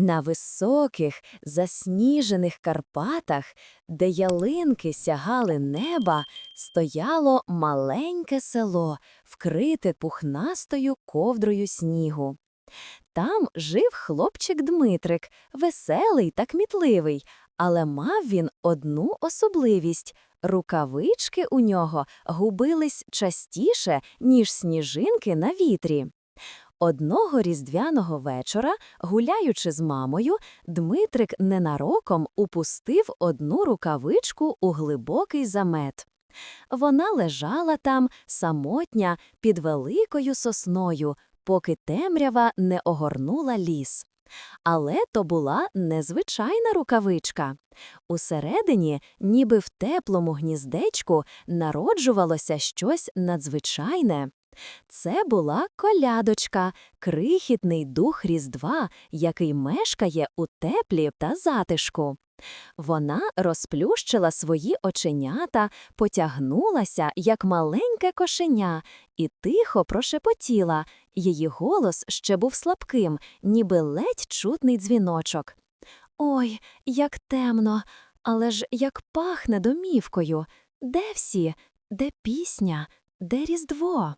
На високих, засніжених Карпатах, де ялинки сягали неба, стояло маленьке село, вкрите пухнастою ковдрою снігу. Там жив хлопчик Дмитрик, веселий та кмітливий, але мав він одну особливість – рукавички у нього губились частіше, ніж сніжинки на вітрі. Одного різдвяного вечора, гуляючи з мамою, Дмитрик ненароком упустив одну рукавичку у глибокий замет. Вона лежала там самотня під великою сосною, поки темрява не огорнула ліс. Але то була незвичайна рукавичка. Усередині, ніби в теплому гніздечку, народжувалося щось надзвичайне. Це була колядочка, крихітний дух Різдва, який мешкає у теплі та затишку. Вона розплющила свої оченята, потягнулася, як маленьке кошеня, і тихо прошепотіла. Її голос ще був слабким, ніби ледь чутний дзвіночок. Ой, як темно, але ж як пахне домівкою. Де всі? Де пісня? Де Різдво?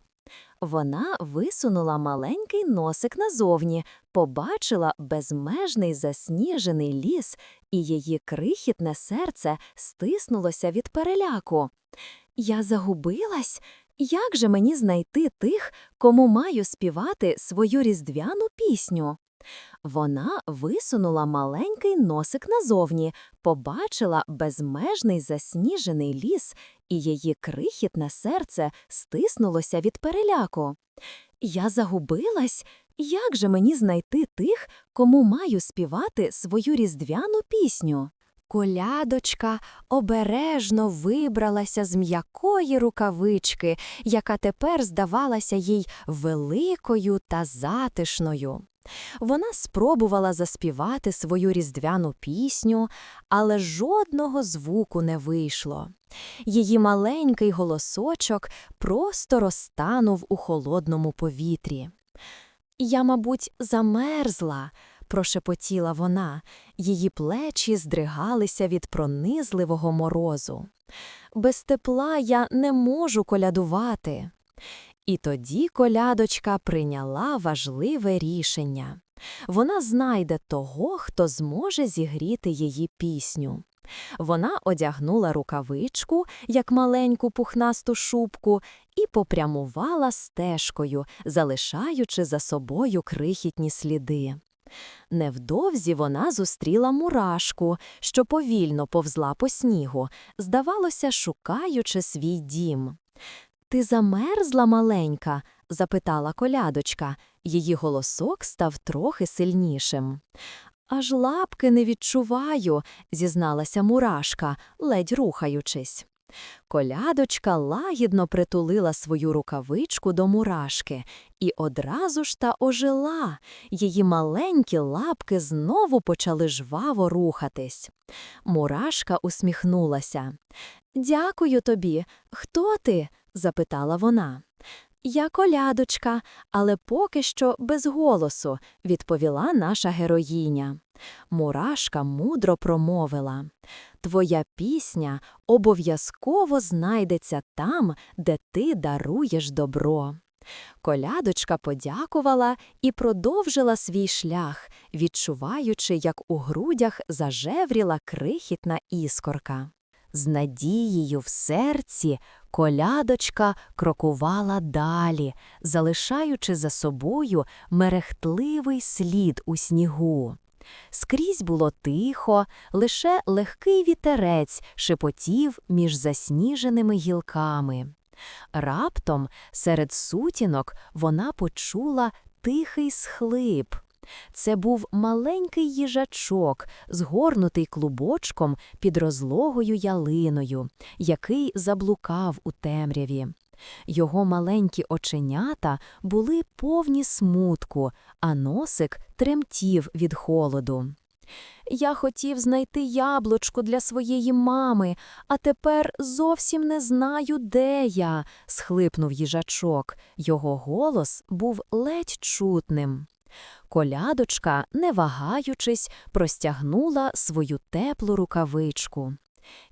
Вона висунула маленький носик назовні, побачила безмежний засніжений ліс, і її крихітне серце стиснулося від переляку. Я загубилась? Як же мені знайти тих, кому маю співати свою різдвяну пісню? Вона висунула маленький носик назовні, побачила безмежний засніжений ліс, і її крихітне серце стиснулося від переляку. Я загубилась? Як же мені знайти тих, кому маю співати свою різдвяну пісню? Колядочка обережно вибралася з м'якої рукавички, яка тепер здавалася їй великою та затишною. Вона спробувала заспівати свою різдвяну пісню, але жодного звуку не вийшло. Її маленький голосочок просто розтанув у холодному повітрі. Я, мабуть, замерзла, прошепотіла вона, її плечі здригалися від пронизливого морозу. Без тепла я не можу колядувати. І тоді колядочка прийняла важливе рішення. Вона знайде того, хто зможе зігріти її пісню. Вона одягнула рукавичку, як маленьку пухнасту шубку, і попрямувала стежкою, залишаючи за собою крихітні сліди. Невдовзі вона зустріла мурашку, що повільно повзла по снігу, здавалося, шукаючи свій дім. Ти замерзла, маленька? запитала колядочка. Її голосок став трохи сильнішим. Аж лапки не відчуваю, зізналася мурашка, ледь рухаючись. Колядочка лагідно притулила свою рукавичку до мурашки і одразу ж та ожила. Її маленькі лапки знову почали жваво рухатись. Мурашка усміхнулася. Дякую тобі. Хто ти? запитала вона. Я колядочка, але поки що без голосу, відповіла наша героїня. Мурашка мудро промовила Твоя пісня обов'язково знайдеться там, де ти даруєш добро. Колядочка подякувала і продовжила свій шлях, відчуваючи, як у грудях зажевріла крихітна іскорка. З надією в серці колядочка крокувала далі, залишаючи за собою мерехтливий слід у снігу. Скрізь було тихо, лише легкий вітерець шепотів між засніженими гілками. Раптом серед сутінок вона почула тихий схлип. Це був маленький їжачок, згорнутий клубочком під розлогою ялиною, який заблукав у темряві. Його маленькі оченята були повні смутку, а носик тремтів від холоду. Я хотів знайти яблучко для своєї мами, а тепер зовсім не знаю, де я, схлипнув їжачок. Його голос був ледь чутним. Колядочка, не вагаючись, простягнула свою теплу рукавичку.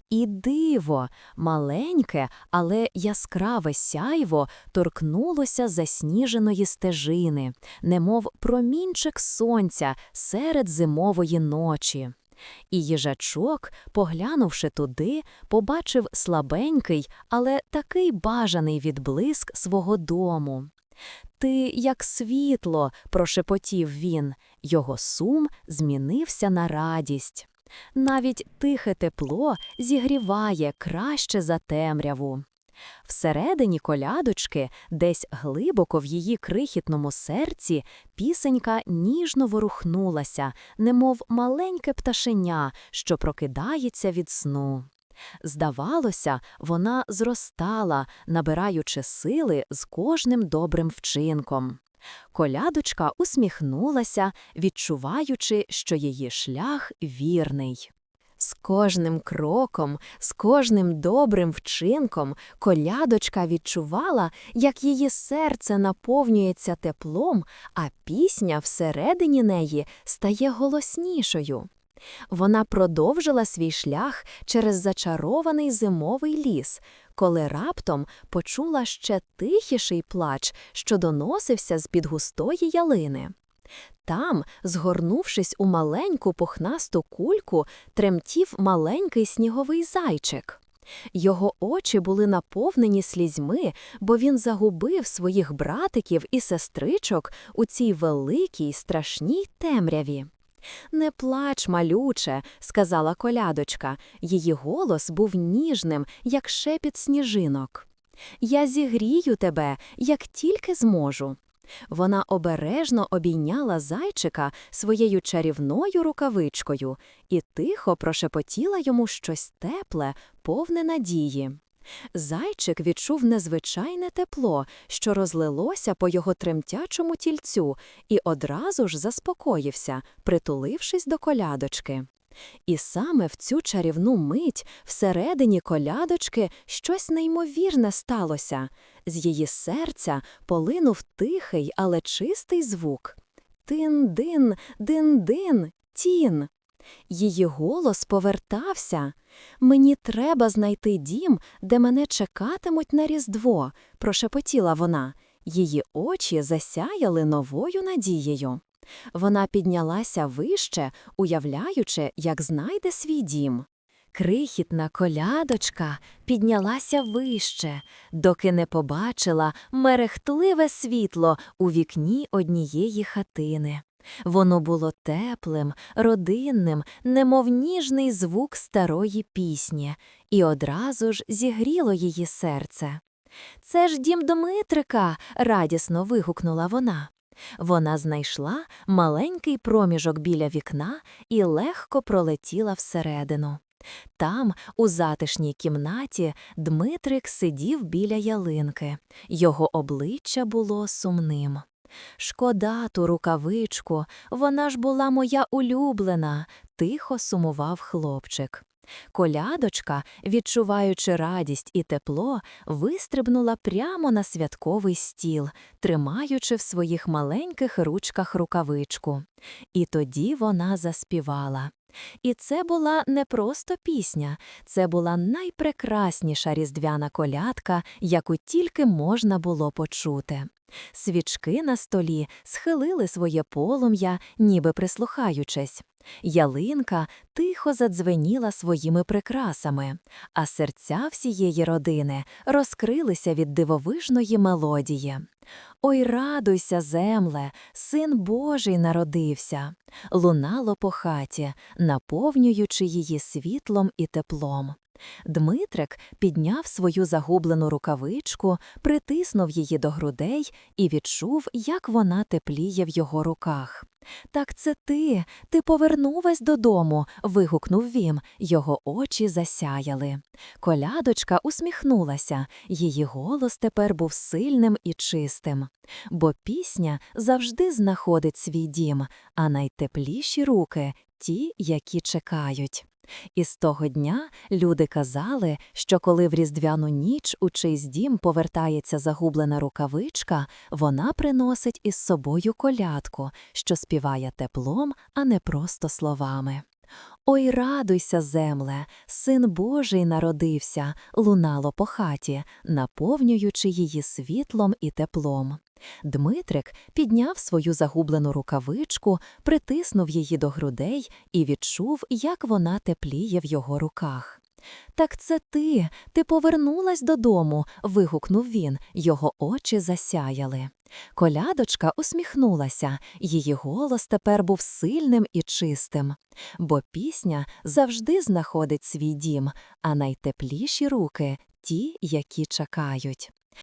І диво, маленьке, але яскраве сяйво торкнулося засніженої стежини, немов промінчик сонця серед зимової ночі. І їжачок, поглянувши туди, побачив слабенький, але такий бажаний відблиск свого дому. Ти, як світло, прошепотів він, його сум змінився на радість. Навіть тихе тепло зігріває краще за темряву. Всередині колядочки, десь глибоко в її крихітному серці, пісенька ніжно ворухнулася, немов маленьке пташеня, що прокидається від сну. Здавалося, вона зростала, набираючи сили з кожним добрим вчинком. Колядочка усміхнулася, відчуваючи, що її шлях вірний. З кожним кроком, з кожним добрим вчинком колядочка відчувала, як її серце наповнюється теплом, а пісня всередині неї стає голоснішою. Вона продовжила свій шлях через зачарований зимовий ліс, коли раптом почула ще тихіший плач, що доносився з під густої ялини. Там, згорнувшись у маленьку пухнасту кульку, тремтів маленький сніговий зайчик. Його очі були наповнені слізьми, бо він загубив своїх братиків і сестричок у цій великій страшній темряві. Не плач, малюче, сказала колядочка. Її голос був ніжним, як шепіт сніжинок. Я зігрію тебе, як тільки зможу. Вона обережно обійняла зайчика своєю чарівною рукавичкою і тихо прошепотіла йому щось тепле, повне надії. Зайчик відчув незвичайне тепло, що розлилося по його тремтячому тільцю, і одразу ж заспокоївся, притулившись до колядочки. І саме в цю чарівну мить всередині колядочки щось неймовірне сталося. З її серця полинув тихий, але чистий звук. Тин-дин, дин-дин, тін. Її голос повертався. Мені треба знайти дім, де мене чекатимуть на Різдво, прошепотіла вона. Її очі засяяли новою надією. Вона піднялася вище, уявляючи, як знайде свій дім. Крихітна колядочка піднялася вище, доки не побачила мерехтливе світло у вікні однієї хатини. Воно було теплим, родинним, немов ніжний звук старої пісні, і одразу ж зігріло її серце. Це ж дім Дмитрика, радісно вигукнула вона. Вона знайшла маленький проміжок біля вікна і легко пролетіла всередину. Там, у затишній кімнаті, Дмитрик сидів біля ялинки. Його обличчя було сумним. Шкода ту рукавичку, вона ж була моя улюблена, тихо сумував хлопчик. Колядочка, відчуваючи радість і тепло, вистрибнула прямо на святковий стіл, тримаючи в своїх маленьких ручках рукавичку. І тоді вона заспівала. І це була не просто пісня, це була найпрекрасніша різдвяна колядка, яку тільки можна було почути. Свічки на столі схилили своє полум'я, ніби прислухаючись. Ялинка тихо задзвеніла своїми прикрасами, а серця всієї родини розкрилися від дивовижної мелодії. Ой, радуйся, земле, син Божий народився, лунало по хаті, наповнюючи її світлом і теплом. Дмитрик підняв свою загублену рукавичку, притиснув її до грудей і відчув, як вона тепліє в його руках. Так це ти, ти повернулась додому. вигукнув він, його очі засяяли. Колядочка усміхнулася, її голос тепер був сильним і чистим. Бо пісня завжди знаходить свій дім, а найтепліші руки ті, які чекають. І з того дня люди казали, що коли в різдвяну ніч у чийсь дім повертається загублена рукавичка, вона приносить із собою колядку, що співає теплом, а не просто словами. Ой, радуйся, земле, син Божий народився, лунало по хаті, наповнюючи її світлом і теплом. Дмитрик підняв свою загублену рукавичку, притиснув її до грудей і відчув, як вона тепліє в його руках. Так це ти, ти повернулась додому. вигукнув він, його очі засяяли. Колядочка усміхнулася, її голос тепер був сильним і чистим. Бо пісня завжди знаходить свій дім, а найтепліші руки ті, які чекають.